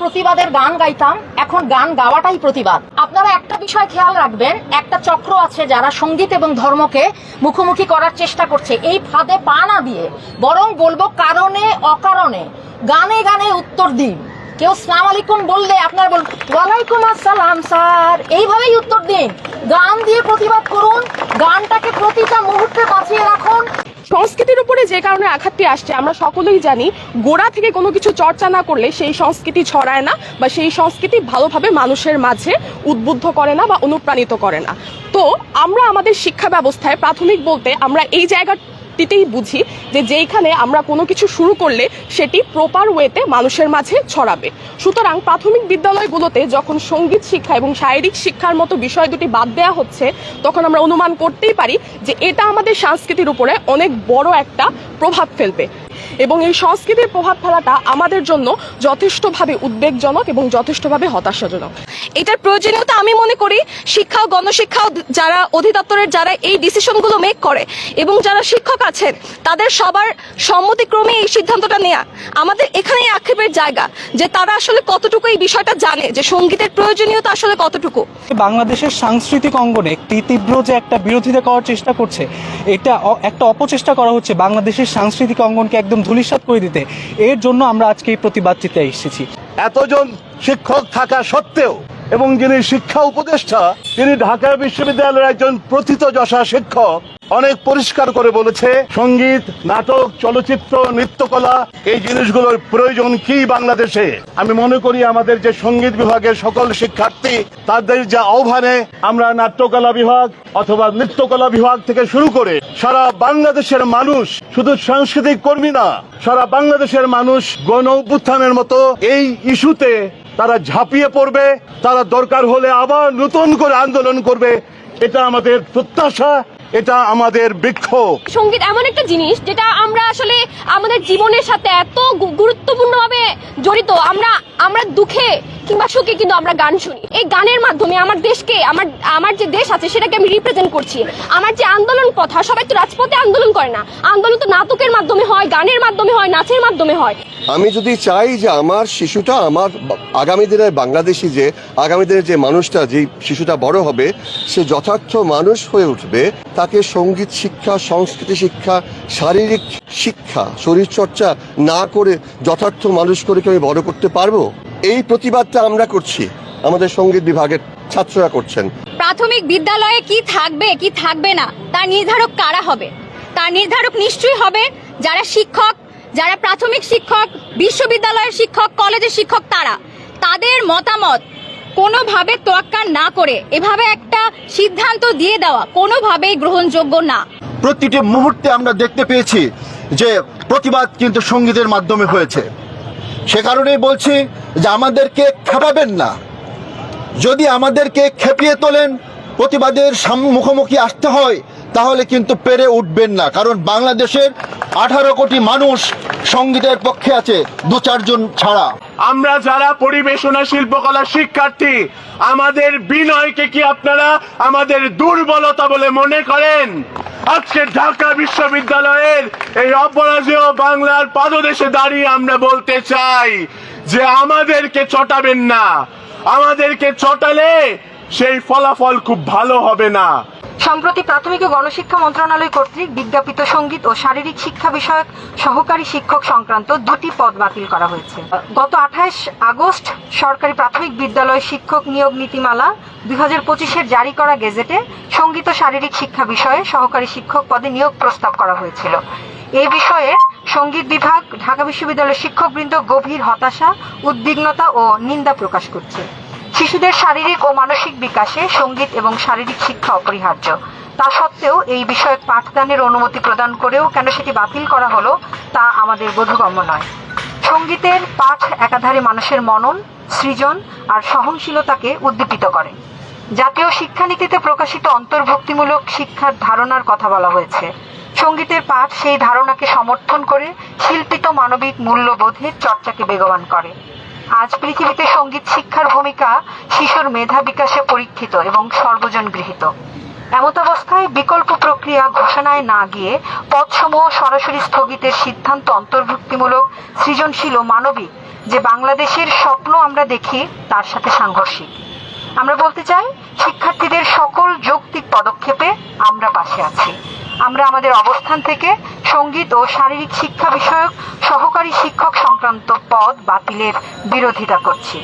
প্রতিবাদের গান গাইতাম, এখন গান গাওয়াটাই প্রতিবাদ। আপনারা একটা বিষয় খেয়াল রাখবেন, একটা চক্র আছে যারা সংগীত এবং ধর্মকে মুখোমুখি করার চেষ্টা করছে, এই ফাঁদে পা না দিয়ে। বরং বলব কারণে, অকারণে, গানে গানে উত্তর দিন। কেউ সালাম আলাইকুম বললে আপনার বলুন ওয়ালাইকুম আসসালাম, স্যার। এইভাবেই উত্তর দিন গান দিয়ে প্রতিবাদ করুন গানটাকে প্রতিটা মুহূর্তে বাঁচিয়ে রাখুন সংস্কৃতির উপরে যে কারণে আঘাতটি আসছে, আমরা সকলেই জানি গোড়া থেকে কোনো কিছু চর্চা না করলে সেই সংস্কৃতি ছড়ায় না বা সেই সংস্কৃতি ভালোভাবে মানুষের মাঝে উদ্বুদ্ধ করে না বা অনুপ্রাণিত করে না। তো আমরা আমাদের শিক্ষা ব্যবস্থায় প্রাথমিক বলতে আমরা এই জায়গাটিতেই বুঝি যে যেইখানে আমরা কোনো কিছু শুরু করলে সেটি প্রপার ওয়েতে মানুষের মাঝে ছড়াবে। সুতরাং প্রাথমিক বিদ্যালয়গুলোতে যখন সংগীত শিক্ষা এবং শারীরিক শিক্ষার মতো বিষয় দুটি বাদ দেওয়া হচ্ছে, তখন আমরা অনুমান করতেই পারি যে এটা আমাদের সংস্কৃতির উপরে অনেক বড় একটা প্রভাব ফেলবে। এবং এই সংস্কৃতির প্রভাব ফেলাটা আমাদের জন্য যথেষ্টভাবে উদ্বেগজনক এবং যথেষ্টভাবে হতাশাজনক। এটার প্রয়োজনীয়তা আমি মনে করি শিক্ষা ও গণশিক্ষা যারা অধিদপ্তরের যারা এই ডিসিশনগুলো মেক করে এবং যারা শিক্ষক আছেন তাদের সবার সম্মতিক্রমে এই সিদ্ধান্তটা নেয়া। আমাদের এখানেই আক্ষেপের জায়গা যে তারা আসলে কতটুকু এই বিষয়টা জানে যে সঙ্গীতের প্রয়োজনীয়তা আসলে কতটুকু। বাংলাদেশের সাংস্কৃতিক অঙ্গনে একটি তীব্র যে একটা বিরোধিতা করার চেষ্টা করছে এটা অ- একটা অপচেষ্টা করা হচ্ছে বাংলাদেশের সাংস্কৃতিক অঙ্গনকে একদম ধূলিসাৎ করে দিতে। এর জন্য আমরা আজকে এই প্রতিবাদ চিতে এসেছি। এতজন শিক্ষক থাকা সত্ত্বেও এবং যিনি শিক্ষা উপদেষ্টা, তিনি ঢাকা বিশ্ববিদ্যালয়ের একজন প্রথিত যশা শিক্ষক। অনেক পরিষ্কার করে বলেছে, সংগীত, নাটক, চলচ্চিত্র, নৃত্যকলা, এই জিনিসগুলোর প্রয়োজন কি বাংলাদেশে? আমি মনে করি আমাদের যে সংগীত বিভাগের সকল শিক্ষার্থী, তাদের যে আহ্বানে আমরা নাট্যকলা বিভাগ অথবা নৃত্যকলা বিভাগ থেকে শুরু করে সারা বাংলাদেশের মানুষ, শুধু সাংস্কৃতিক কর্মী না, সারা বাংলাদেশের মানুষ গণ অভ্যুত্থানের মতো এই ইস্যুতে তারা ঝাঁপিয়ে পড়বে, তারা দরকার হলে আবার নতুন করে আন্দোলন করবে। এটা আমাদের প্রত্যাশা, এটা আমাদের বিক্ষোভ সংগীত, এমন একটা জিনিস যেটা আমরা আসলে আমাদের জীবনের সাথে এত গুরুত্বপূর্ণভাবে জড়িত। আমরা আমরা দুঃখে কিংবা সুখে কিন্তু আমরা গান শুনি। এই গানের মাধ্যমে আমার দেশকে, আমার আমার যে দেশ আছে সেটাকে আমি রিপ্রেজেন্ট করছি। আমার যে আন্দোলন পথা সবাই তো রাজপথে আন্দোলন করে না। আন্দোলন তো নাটকের মাধ্যমে হয়, গানের মাধ্যমে হয়, নাচের মাধ্যমে হয়। আমি যদি চাই যে আমার শিশুটা, আমার আগামী দিনের বাংলাদেশি যে, আগামী দিনের যে মানুষটা যে শিশুটা বড় হবে, সে যথার্থ মানুষ হয়ে উঠবে। তাকে সংগীত শিক্ষা, সংস্কৃতি শিক্ষা, শারীরিক শিক্ষা, শরীরচর্চা না করে যথার্থ মানুষ করে কি আমি বড় করতে পারব? এই প্রতিবাদটা আমরা করছি। আমাদের সংগীত বিভাগের ছাত্ররা করছেন। প্রাথমিক বিদ্যালয়ে কি থাকবে কি থাকবে না, তার নির্ধারক কারা হবে? তার নির্ধারক নিশ্চয়ই হবে যারা শিক্ষক যারা প্রাথমিক শিক্ষক, বিশ্ববিদ্যালয়ের শিক্ষক, কলেজের শিক্ষক তারা, তাদের মতামত কোনোভাবে তোয়াক্কা না করে এভাবে একটা সিদ্ধান্ত দিয়ে দেওয়া কোনোভাবেই গ্রহণযোগ্য না। প্রতিটি মুহূর্তে আমরা দেখতে পেয়েছি যে প্রতিবাদ কিন্তু সঙ্গীতের মাধ্যমে হয়েছে। সে কারণেই বলছি যে আমাদেরকে খেপাবেন না। যদি আমাদেরকে খেপিয়ে তোলেন, প্রতিবাদের মুখোমুখি আসতে হয় তাহলে কিন্তু পেরে উঠবেন না, কারণ বাংলাদেশের আঠারো কোটি মানুষ সঙ্গীতের পক্ষে আছে, দু চারজন ছাড়া। আমরা যারা পরিবেশনা শিল্পকলা শিক্ষার্থী, আমাদের বিনয়কে কি আপনারা আমাদের দুর্বলতা বলে মনে করেন? আজকে ঢাকা বিশ্ববিদ্যালয়ের এই অপরাজেয় বাংলার পাদদেশে দাঁড়িয়ে আমরা বলতে চাই যে আমাদেরকে চটাবেন না। আমাদেরকে চটালে সেই ফলাফল খুব ভালো হবে না। সম্প্রতি প্রাথমিক ও গণশিক্ষা মন্ত্রণালয় কর্তৃক বিজ্ঞাপিত সংগীত ও শারীরিক শিক্ষা বিষয়ক সহকারী শিক্ষক সংক্রান্ত দুটি পদ বাতিল করা হয়েছে। গত আঠাশ আগস্ট সরকারি প্রাথমিক বিদ্যালয় শিক্ষক নিয়োগ নীতিমালা দুই হাজার পঁচিশের জারি করা গেজেটে সংগীত ও শারীরিক শিক্ষা বিষয়ে সহকারী শিক্ষক পদে নিয়োগ প্রস্তাব করা হয়েছিল। এই বিষয়ে সংগীত বিভাগ, ঢাকা বিশ্ববিদ্যালয়ের শিক্ষকবৃন্দ গভীর হতাশা, উদ্বিগ্নতা ও নিন্দা প্রকাশ করছে। শিশুদের শারীরিক ও মানসিক বিকাশে সংগীত এবং শারীরিক শিক্ষা অপরিহার্য। তা সত্ত্বেও এই বিষয়ক পাঠদানের অনুমতি প্রদান করেও কেন সেটি বাতিল করা হলো, তা আমাদের বোধগম্য নয়। সঙ্গীতের পাঠ একাধারে মানুষের মনন, সৃজন আর সহনশীলতাকে উদ্দীপিত করে। জাতীয় শিক্ষানীতিতে প্রকাশিত অন্তর্ভুক্তিমূলক শিক্ষার ধারণার কথা বলা হয়েছে। সঙ্গীতের পাঠ সেই ধারণাকে সমর্থন করে শিল্পিত মানবিক মূল্যবোধের চর্চাকে বেগবান করে। আজ পৃথিবীতে সংগীত শিক্ষার ভূমিকা শিশুর মেধা বিকাশে পরীক্ষিত এবং সর্বজন গৃহীত। এমতাবস্থায় বিকল্প প্রক্রিয়া ঘোষণায় না গিয়ে পদসমূহ সরাসরি স্থগিতের সিদ্ধান্ত অন্তর্ভুক্তিমূলক সৃজনশীল ও মানবিক যে বাংলাদেশের স্বপ্ন আমরা দেখি, তার সাথে সাংঘর্ষিক। আমরা বলতে চাই, শিক্ষার্থীদের সকল যৌক্তিক পদক্ষেপে আমরা পাশে আছি। আমরা আমাদের অবস্থান থেকে সংগীত ও শারীরিক শিক্ষা বিষয়ক সহকারী শিক্ষক সংক্রান্ত পদ বাতিলের বিরোধিতা করছি।